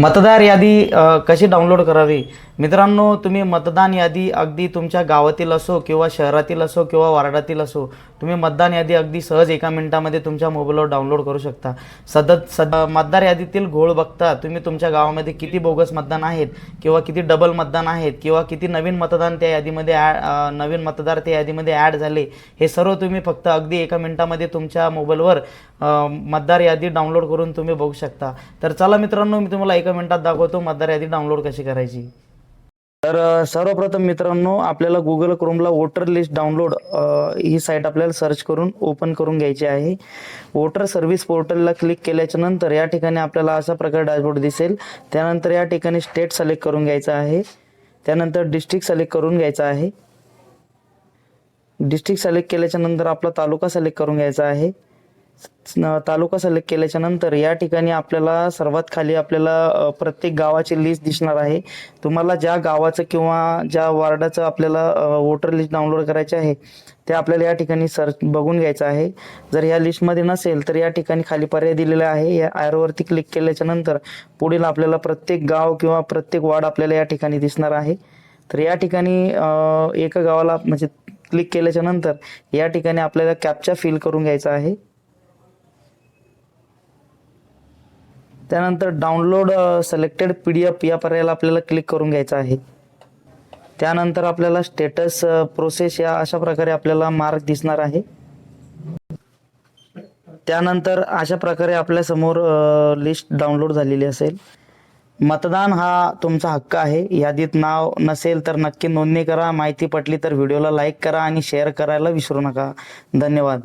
मतदार यादी कशी डाउनलोड करावी? मित्रांनो तुम्ही मतदान यादी अगदी तुमच्या गावातील असो किंवा शहरातील असो किंवा वार्डातील असो तुम्ही मतदान यादी अगदी सहज एका मिनिटामध्ये तुमच्या मोबाईलवर डाउनलोड करू शकता. सदत सद मतदार यादीतील घोळ बघता तुम्ही तुमच्या गावामध्ये किती बोगस मतदान आहेत किंवा किती डबल मतदान आहेत किंवा किती नवीन मतदान त्या यादीमध्ये ॲड नवीन मतदार त्या यादीमध्ये ॲड झाले हे सर्व तुम्ही फक्त अगदी एका मिनिटामध्ये तुमच्या मोबाईलवर मतदार यादी डाउनलोड करून तुम्ही बघू शकता. तर चला मित्रांनो मी तुम्हाला एका मिनिटात दाखवतो मतदार यादी डाउनलोड कशी करायची. तर सर्वप्रथम मित्रांनो आपल्याला गुगल क्रोमला वोटर लिस्ट डाउनलोड ही साईट आपल्याला सर्च करून ओपन करून घ्यायची आहे. वोटर सर्व्हिस पोर्टलला क्लिक केल्याच्यानंतर या ठिकाणी आपल्याला अशा प्रकारे डॅशबोर्ड दिसेल. त्यानंतर या ठिकाणी स्टेट सिलेक्ट करून घ्यायचं आहे. त्यानंतर डिस्ट्रिक्ट सिलेक्ट करून घ्यायचं आहे. डिस्ट्रिक्ट सिलेक्ट केल्याच्यानंतर आपला तालुका सिलेक्ट करून घ्यायचा आहे. तालुका सिलेक्ट केल्याच्यानंतर या ठिकाणी आपल्याला सर्वात खाली आपल्याला प्रत्येक गावाची लिस्ट दिसणार आहे. तुम्हाला ज्या गावाचं किंवा ज्या वार्डाचं आपल्याला वोटर लिस्ट डाउनलोड करायचे आहे ते आपल्याला या ठिकाणी सर्च बघून घ्यायचं आहे. जर या लिस्टमध्ये नसेल तर या ठिकाणी खाली पर्याय दिलेला आहे. या आयरवरती क्लिक केल्याच्यानंतर पुढील आपल्याला प्रत्येक गाव किंवा प्रत्येक वार्ड आपल्याला या ठिकाणी दिसणार आहे. तर या ठिकाणी एका गावाला म्हणजे क्लिक केल्याच्यानंतर या ठिकाणी आपल्याला कॅपचा फिल करून घ्यायचा आहे. त्यानंतर download selected P D F या पर्यायाला आपल्याला क्लिक करून घ्यायचं आहे. त्यानंतर आपल्याला स्टेटस प्रोसेस या अशा प्रकारे आपल्याला मार्क दिसणार आहे. त्यानंतर अशा प्रकारे आपल्यासमोर लिस्ट डाउनलोड झालेली असेल. मतदान हा तुमचा हक्क आहे. यादीत नाव नसेल तर नक्की नोंदणी करा. माहिती पटली तर व्हिडिओला लाईक करा आणि शेअर करायला विसरू नका. धन्यवाद.